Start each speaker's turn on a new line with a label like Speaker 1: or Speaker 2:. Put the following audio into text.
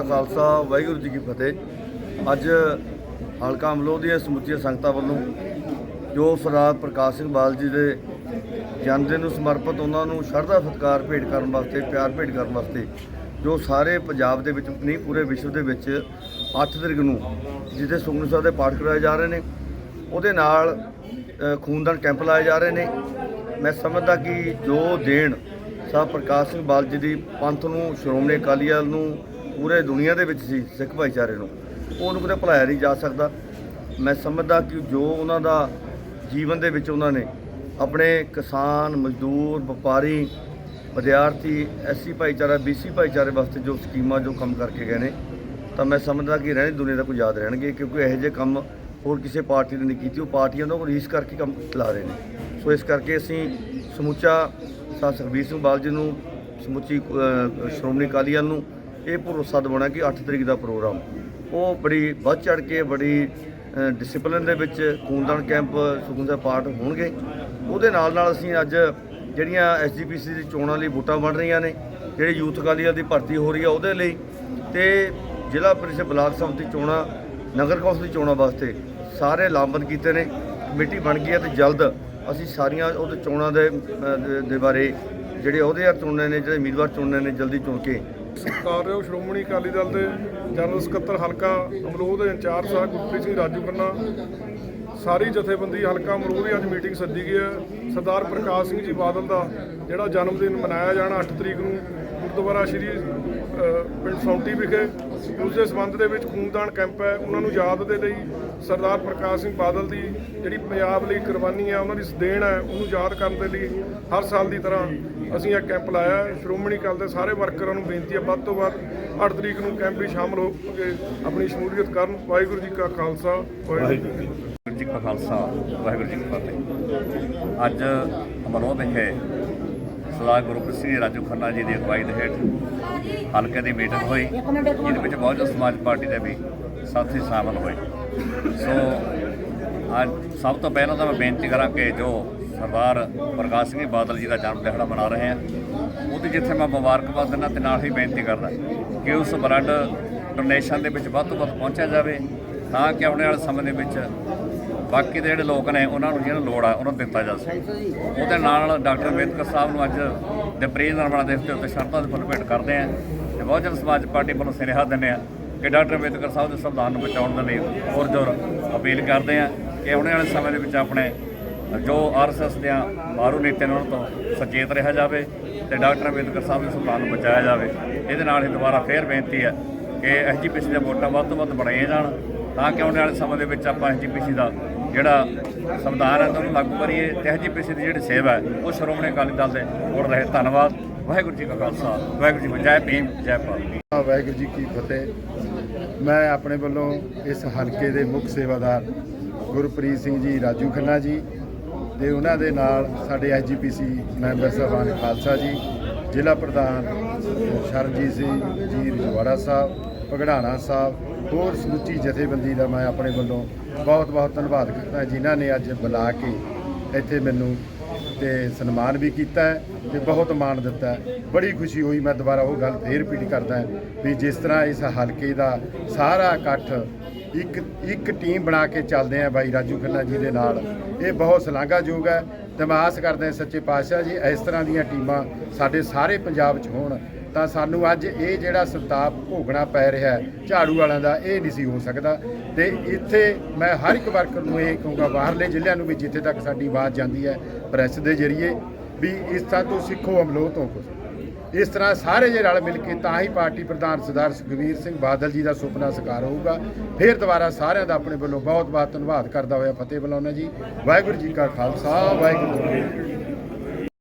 Speaker 1: ਕਾ ਖਾਲਸਾ, ਵਾਹਿਗੁਰੂ ਜੀ ਕੀ ਫਤਿਹ। ਅੱਜ ਹਲਕਾ ਅਮਲੋਹ ਦੀਆਂ ਸਮੁੱਚੀਆਂ ਸੰਗਤਾਂ ਵੱਲੋਂ ਜੋ ਸਰਦਾਰ ਪ੍ਰਕਾਸ਼ ਸਿੰਘ ਬਾਲ ਜੀ ਦੇ ਜਨਮ ਦਿਨ ਨੂੰ ਸਮਰਪਿਤ ਉਹਨਾਂ ਨੂੰ ਸ਼ਰਧਾ ਸਤਿਕਾਰ ਭੇਟ ਕਰਨ ਵਾਸਤੇ, ਪਿਆਰ ਭੇਟ ਕਰਨ ਵਾਸਤੇ, ਜੋ ਸਾਰੇ ਪੰਜਾਬ ਦੇ ਵਿੱਚ ਨਹੀਂ, ਪੂਰੇ ਵਿਸ਼ਵ ਦੇ ਵਿੱਚ 8 ਤਰੀਕ ਨੂੰ ਜਿਹਦੇ ਸੁਖਮਨੀ ਸਾਹਿਬ ਦੇ ਪਾਠ ਕਰਾਏ ਜਾ ਰਹੇ ਨੇ, ਉਹਦੇ ਨਾਲ ਖੂਨਦਾਨ ਕੈਂਪ ਲਾਏ ਜਾ ਰਹੇ ਨੇ। ਮੈਂ ਸਮਝਦਾ ਕਿ ਜੋ ਦੇਣ ਸਾਹਿਬ ਪ੍ਰਕਾਸ਼ ਸਿੰਘ ਬਾਲ ਜੀ ਦੀ ਪੰਥ ਨੂੰ, ਸ਼੍ਰੋਮਣੀ ਅਕਾਲੀ ਦਲ ਨੂੰ ਪੂਰੇ ਦੁਨੀਆ ਦੇ ਵਿੱਚ ਸੀ ਸਿੱਖ ਭਾਈਚਾਰੇ ਨੂੰ। ਉਹਨੂੰ ਕਿਤੇ ਭੁਲਾਇਆ ਨਹੀਂ ਜਾ ਸਕਦਾ। ਮੈਂ ਸਮਝਦਾ ਕਿ ਜੋ ਉਹਨਾਂ ਦਾ ਜੀਵਨ ਦੇ ਵਿੱਚ ਉਹਨਾਂ ਨੇ ਆਪਣੇ ਕਿਸਾਨ, ਮਜ਼ਦੂਰ, ਵਪਾਰੀ, ਵਿਦਿਆਰਥੀ, ਐਸਸੀ ਭਾਈਚਾਰਾ, ਬੀਸੀ ਭਾਈਚਾਰੇ ਵਾਸਤੇ ਜੋ ਸਕੀਮਾਂ, ਜੋ ਕੰਮ ਕਰਕੇ ਗਏ ਨੇ, ਤਾਂ ਮੈਂ ਸਮਝਦਾ ਕਿ ਰਹਿਣੀ ਦੁਨੀਆ ਦਾ ਕੋਈ ਯਾਦ ਰਹਿਣਗੇ, ਕਿਉਂਕਿ ਇਹੋ ਜਿਹੇ ਕੰਮ ਹੋਰ ਕਿਸੇ ਪਾਰਟੀ ਨੇ ਨਹੀਂ ਕੀਤੀ। ਉਹ ਪਾਰਟੀਆਂ ਤੋਂ ਰੀਸ ਕਰਕੇ ਕੰਮ ਚਲਾ ਰਹੇ ਨੇ। ਸੋ ਇਸ ਕਰਕੇ ਅਸੀਂ ਸਮੁੱਚਾ ਸਾ ਸੁਖਬੀਰ ਸਿੰਘ ਬਾਲ ਜੀ ਨੂੰ, ਸਮੁੱਚੀ ਸ਼੍ਰੋਮਣੀ ਅਕਾਲੀ ਦਲ ਨੂੰ ਇਹ ਭਰੋਸਾ ਦਿਵਾਉਣਾ ਕਿ 8 ਤਰੀਕ ਦਾ ਪ੍ਰੋਗਰਾਮ। ਉਹ ਬੜੀ ਵੱਧ ਚੜ ਕੇ ਬੜੀ ਡਿਸਪਲਿਨ ਦੇ ਵਿੱਚ ਖੂਨਦਾਨ ਕੈਂਪ ਸੁਖਮਨੀ ਸਾਹਿਬ ਪਾਠ ਹੋਣਗੇ। ਉਹਦੇ ਨਾਲ ਨਾਲ ਅਸੀਂ ਅੱਜ ਜਿਹੜੀਆਂ ਐਸਜੀਪੀਸੀ ਦੀ ਚੋਣਾਂ ਲਈ ਵੋਟਾਂ ਬਣ ਰਹੀਆਂ ਨੇ, ਜਿਹੜੇ ਯੂਥ ਅਕਾਲੀ ਦਲ ਦੀ ਭਰਤੀ ਹੋ ਰਹੀ ਆ ਉਹਦੇ ਲਈ ਤੇ ਜ਼ਿਲ੍ਹਾ ਪਰਿਸ਼ਦ ਬਲਾਕ ਸੰਮਤੀ ਚੋਣਾਂ, ਨਗਰ ਕੌਂਸਲ ਦੀ ਚੋਣਾਂ ਵਾਸਤੇ ਸਾਰੇ ਲਾਮਬੰਦ ਕੀਤੇ ਨੇ। ਕਮੇਟੀ ਬਣ ਗਈ ਹੈ ਤੇ ਜਲਦ ਅਸੀਂ ਸਾਰੀਆਂ ਉਹਦੇ ਚੋਣਾਂ ਦੇ ਦੇ- ਦੇ ਬਾਰੇ ਜਿਹੜੇ ਅਹੁਦੇਦਾਰ ਚੁਣਨੇ ਨੇ, ਜਿਹੜੇ ਉਮੀਦਵਾਰ ਚੁਣਨੇ ਨੇ, ਜਲਦੀ ਚੁਣ ਕੇ
Speaker 2: ਸਤਿਕਾਰਯੋਗ ਸ਼੍ਰੋਮਣੀ ਅਕਾਲੀ ਦਲ ਦੇ ਜਨਰਲ ਸਕੱਤਰ ਹਲਕਾ ਅਮਲੋਹ ਦੇ ਇੰਚਾਰਜ ਸਾਹਿਬ ਗੁਰਪ੍ਰੀਤ ਸਿੰਘ ਰਾਜੂ ਖੰਨਾ, ਸਾਰੀ ਜਥੇਬੰਦੀ ਹਲਕਾ ਅਮਲੋਹ ਦੀ ਅੱਜ ਮੀਟਿੰਗ ਸੱਦੀ ਗਈ ਹੈ। ਸਰਦਾਰ ਪ੍ਰਕਾਸ਼ ਸਿੰਘ ਜੀ ਬਾਦਲ ਦਾ ਜਿਹੜਾ ਜਨਮ ਦਿਨ ਮਨਾਇਆ ਜਾਣਾ 8 ਤਰੀਕ ਨੂੰ ਗੁਰਦੁਆਰਾ ਸ਼੍ਰੀ ਪਿੰਡ ਸੌਂਟੀ ਵਿਖੇ, ਉਸ ਦੇ ਸੰਬੰਧ ਦੇ ਵਿੱਚ ਖੂਨਦਾਨ ਕੈਂਪ ਹੈ। ਉਹਨਾਂ ਨੂੰ ਯਾਦ ਦੇ ਲਈ ਸਰਦਾਰ ਪ੍ਰਕਾਸ਼ ਸਿੰਘ ਬਾਦਲ ਦੀ ਜਿਹੜੀ ਪੰਜਾਬ ਲਈ ਕੁਰਬਾਨੀ ਹੈ, ਉਹਨਾਂ ਦੀ ਦੇਣ ਹੈ, ਉਹਨੂੰ ਯਾਦ ਕਰਨ ਦੇ ਲਈ ਹਰ ਸਾਲ ਦੀ ਤਰ੍ਹਾਂ ਅਸੀਂ ਇਹ ਕੈਂਪ ਲਾਇਆ, ਸ਼੍ਰੋਮਣੀ ਅਕਾਲੀ ਦੇ ਸਾਰੇ ਵਰਕਰਾਂ ਨੂੰ ਬੇਨਤੀ ਹੈ, ਵੱਧ ਤੋਂ ਵੱਧ 8 ਤਰੀਕ ਨੂੰ ਕੈਂਪ ਵਿੱਚ ਸ਼ਾਮਲ ਹੋ ਕੇ ਆਪਣੀ ਸ਼ਮੂਲੀਅਤ ਕਰਨ। ਵਾਹਿਗੁਰੂ ਜੀ ਕਾ ਖਾਲਸਾ, ਵਾਹਿਗੁਰੂ ਜੀ
Speaker 3: ਵਾਹਿਗੁਰੂ ਜੀ ਕਾ ਖਾਲਸਾ, ਵਾਹਿਗੁਰੂ ਜੀ ਕੀ ਫਤਿਹ। ਅੱਜ ਅਮਰੋਹ ਵਿਖੇ ਸਰਦਾਰ ਗੁਰਪ੍ਰੀਤ ਸਿੰਘ ਰਾਜੂ ਖੰਨਾ ਜੀ ਦੀ ਅਗਵਾਈ ਦੇ ਹੇਠ ਹਲਕੇ ਦੀ ਮੀਟਿੰਗ ਹੋਈ। ਜਿਹਦੇ ਵਿੱਚ ਬਹੁਜਨ ਸਮਾਜ ਪਾਰਟੀ ਦੇ ਵੀ ਸਾਥੀ ਸ਼ਾਮਲ ਹੋਏ। ਸੋ, ਅੱਜ ਸਭ ਤੋਂ ਪਹਿਲਾਂ ਤਾਂ ਮੈਂ ਬੇਨਤੀ ਕਰਾਂ ਕਿ ਜੋ ਸਰਦਾਰ ਪ੍ਰਕਾਸ਼ ਸਿੰਘ ਬਾਦਲ ਜੀ ਦਾ ਜਨਮ ਦਿਹਾੜਾ ਮਨਾ ਰਹੇ ਹਾਂ ਉਹਦੀ ਜਿੱਥੇ ਮੈਂ ਮੁਬਾਰਕਬਾਦ ਦਿੰਦਾ, ਤੇ ਨਾਲ ਹੀ ਬੇਨਤੀ ਕਰਦਾ ਕਿ ਉਸ ਬਲੱਡ ਡੋਨੇਸ਼ਨ ਦੇ ਵਿੱਚ ਵੱਧ ਤੋਂ ਵੱਧ ਪਹੁੰਚਿਆ ਜਾਵੇ, ਤਾਂ ਕਿ ਆਉਣ ਵਾਲੇ ਸਮੇਂ ਦੇ ਵਿੱਚ ਬਾਕੀ ਦੇ ਜਿਹੜੇ ਲੋਕ ਨੇ, ਉਹਨਾਂ ਨੂੰ ਜਿਹਨਾਂ ਲੋੜ ਆ, ਉਹਨਾਂ ਨੂੰ ਦਿੱਤਾ ਜਾ ਸਕੇ। ਉਹਦੇ ਨਾਲ ਡਾਕਟਰ ਅੰਬੇਦਕਰ ਸਾਹਿਬ ਨੂੰ ਅੱਜ ਦੇ ਪ੍ਰੀ ਨਰਮਣਾ ਦਿਵਸ ਦੇ ਉੱਤੇ ਸ਼ਰਧਾ ਦੇ ਫੁੱਲ ਭੇਟ ਕਰਦੇ ਆ ਤੇ ਬਹੁਜਨ ਸਮਾਜ ਪਾਰਟੀ ਵੱਲੋਂ ਸੁਨੇਹਾ ਦਿੰਦੇ ਆ ਕਿ ਡਾਕਟਰ ਅੰਬੇਦਕਰ ਸਾਹਿਬ ਦੇ ਸੰਵਿਧਾਨ ਨੂੰ ਬਚਾਉਣ ਦੇ ਲਈ ਹੋਰ ਜ਼ੋਰ ਅਪੀਲ ਕਰਦੇ ਆ ਕਿ ਆਉਣ ਵਾਲੇ ਸਮੇਂ ਦੇ ਵਿੱਚ ਆਪਣੇ ਜੋ ਆਰਐਸਐਸ ਦੀਆਂ ਮਾਰੂ ਨੀਤੀਆਂ ਨੇ ਉਹਨਾਂ ਤੋਂ ਸੁਚੇਤ ਰਿਹਾ ਜਾਵੇ ਤੇ ਡਾਕਟਰ ਅੰਬੇਦਕਰ ਸਾਹਿਬ ਦੇ ਸੰਵਿਧਾਨ ਨੂੰ ਬਚਾਇਆ ਜਾਵੇ, ਇਹਦੇ ਨਾਲ ਹੀ ਦੁਬਾਰਾ ਫੇਰ ਬੇਨਤੀ ਹੈ ਕਿ ਐਸਜੀਪੀਸੀ ਦੀਆਂ ਵੋਟਾਂ ਵੱਧ ਤੋਂ ਵੱਧ ਬਣਾਈਆਂ ਜਾਣ, ਤਾਂ ਕਿ ਆਉਣ ਵਾਲੇ ਸਮੇਂ ਦੇ ਵਿੱਚ ਆਪਾਂ ਐਸਜੀਪੀਸੀ ਦਾ ਜਿਹੜਾ ਸੰਵਿਧਾਨ ਹੈ ਉਹਨੂੰ ਲਾਗੂ ਕਰੀਏ ਤੇ ਐਸਜੀਪੀਸੀ ਦੀ ਜਿਹੜੀ ਸੇਵਾ ਹੈ, ਉਹ ਸ਼੍ਰੋਮਣੀ ਅਕਾਲੀ ਦਲ ਦੇ ਕੋਲ ਰਹੇ। ਧੰਨਵਾਦ। ਵਾਹਿਗੁਰੂ ਜੀ ਕਾ ਖਾਲਸਾ। ਵਾਹਿਗੁਰੂ ਜੀ ਕੀ ਜੈ ਭੀਮ, ਜੈ ਭਾਰਤ
Speaker 4: ਵਾਹਿਗੁਰੂ ਜੀ ਕੀ ਫਤਿਹ। ਮੈਂ ਆਪਣੇ ਵੱਲੋਂ ਇਸ ਹਲਕੇ ਦੇ ਮੁੱਖ ਸੇਵਾਦਾਰ ਗੁਰਪ੍ਰੀਤ ਸਿੰਘ ਜੀ, ਰਾਜੂ ਖੰਨਾ ਜੀ ਤੇ ਉਹਨਾਂ ਦੇ ਨਾਲ ਸਾਡੇ ਐਸਜੀਪੀਸੀ ਮੈਂਬਰ ਸਾਹਿਬਾਨ ਖਾਲਸਾ ਜੀ, ਜ਼ਿਲ੍ਹਾ ਪ੍ਰਧਾਨ ਸ਼ਰਨਜੀਤ ਸਿੰਘ ਜੀ, ਰਜਵਾੜਾ ਸਾਹਿਬ ਪਗੜਾਣਾ ਸਾਹਿਬ, ਹੋਰ ਸਮੁੱਚੀ ਜਥੇਬੰਦੀ ਦਾ ਮੈਂ ਆਪਣੇ ਵੱਲੋਂ ਬਹੁਤ ਬਹੁਤ ਧੰਨਵਾਦ ਕਰਦਾ ਜਿਨ੍ਹਾਂ ਨੇ ਅੱਜ ਬੁਲਾ ਕੇ ਇੱਥੇ ਮੈਨੂੰ ਤੇ ਸਨਮਾਨ ਵੀ ਕੀਤਾ ਹੈ ਤੇ ਬਹੁਤ ਮਾਣ ਦਿੱਤਾ ਬੜੀ ਖੁਸ਼ੀ ਹੋਈ, ਮੈਂ ਦੁਬਾਰਾ ਉਹ ਗੱਲ ਫੇਰ ਰਿਪੀਟ ਕਰਦਾ ਵੀ ਜਿਸ ਤਰ੍ਹਾਂ ਇਸ ਹਲਕੇ ਦਾ ਸਾਰਾ ਇਕੱਠ ਇੱਕ ਇੱਕ ਟੀਮ ਬਣਾ ਕੇ ਚੱਲਦੇ ਆ ਬਾਈ ਰਾਜੂ ਖੰਨਾ ਜੀ ਦੇ ਨਾਲ। ਇਹ ਬਹੁਤ ਸ਼ਲਾਘਾਯੋਗ ਹੈ। ਤੇ ਮੈਂ ਆਸ ਕਰਦਾ ਹਾਂ ਸੱਚੇ ਪਾਤਸ਼ਾਹ ਜੀ, ਇਸ ਤਰ੍ਹਾਂ ਦੀਆਂ ਟੀਮਾਂ ਸਾਡੇ ਸਾਰੇ ਪੰਜਾਬ 'ਚ ਹੋਣ, ਤਾਂ ਸਾਨੂੰ ਅੱਜ ਇਹ ਜਿਹੜਾ ਸੰਤਾਪ ਭੋਗਣਾ ਪੈ ਰਿਹਾ ਝਾੜੂ ਵਾਲਿਆਂ ਦਾ, ਇਹ ਨਹੀਂ ਸੀ ਹੋ ਸਕਦਾ। ਤੇ ਇੱਥੇ ਮੈਂ ਹਰ ਇੱਕ ਵਰਕਰ ਨੂੰ ਇਹ ਕਹੂੰਗਾ, ਬਾਹਰਲੇ ਜ਼ਿਲ੍ਹਿਆਂ ਨੂੰ ਵੀ ਜਿੱਥੇ ਤੱਕ ਸਾਡੀ ਆਵਾਜ਼ ਜਾਂਦੀ ਹੈ, ਪ੍ਰੈਸ ਦੇ ਜ਼ਰੀਏ, ਵੀ ਇਸ ਤਰ੍ਹਾਂ ਤੋਂ ਸਿੱਖੋ, ਅਮਲੋਹ ਤੋਂ ਕੁਝ ਇਸ ਤਰ੍ਹਾਂ ਸਾਰੇ ਜੇ ਰਲ ਮਿਲ ਕੇ ਤਾਂ ਹੀ ਪਾਰਟੀ ਪ੍ਰਧਾਨ ਸਰਦਾਰ ਸੁਖਬੀਰ ਸਿੰਘ ਬਾਦਲ ਜੀ ਦਾ ਸੁਪਨਾ ਸਾਕਾਰ ਹੋਊਗਾ। ਫਿਰ ਦੁਬਾਰਾ ਸਾਰਿਆਂ ਦਾ ਆਪਣੇ ਵੱਲੋਂ ਬਹੁਤ ਬਹੁਤ ਧੰਨਵਾਦ ਕਰਦਾ ਹੋਇਆ ਫਤਿਹ ਬੁਲਾਉਣਾ ਜੀ। ਵਾਹਿਗੁਰੂ ਜੀ ਕਾ ਖਾਲਸਾ, ਵਾਹਿਗੁਰੂ ਜੀ